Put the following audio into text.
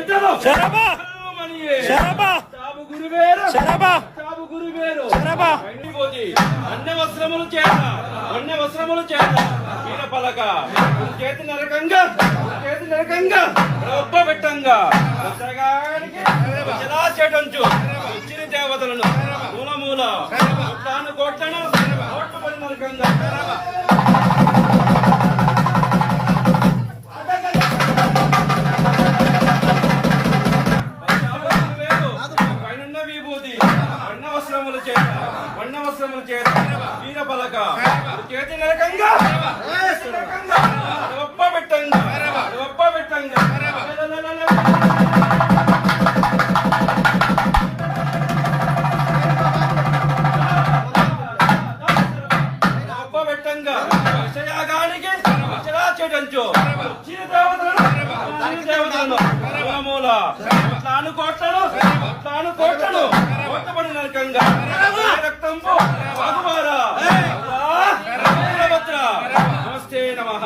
శరభ! మణియే శరభ! చాబు గురువేరు శరభ! చాబు గురువేరు శరభ! పోతి అన్ని వస్త్రములు చేత. అన్ని వస్త్రములు చేత. వీర పలక. చేతి నరకంగా. చేతి నరకంగా. రొప్ప పెట్టంగా. చేటంచు వచ్చిన దేవతలను. మూల మూల కోట్లను. కోట్ల నరకంగా. పైనున్న విభూతి వన్న వస్త్రముల చేత వన్న వస్త్రముల చేత వీర పలక చేతి నరకంగా. ఒప్ప పెట్టంగా ఒప్ప పెట్టంగా ఒప్ప పెట్టంగా రక్తంపు బాగుమారా నమస్తే నమః.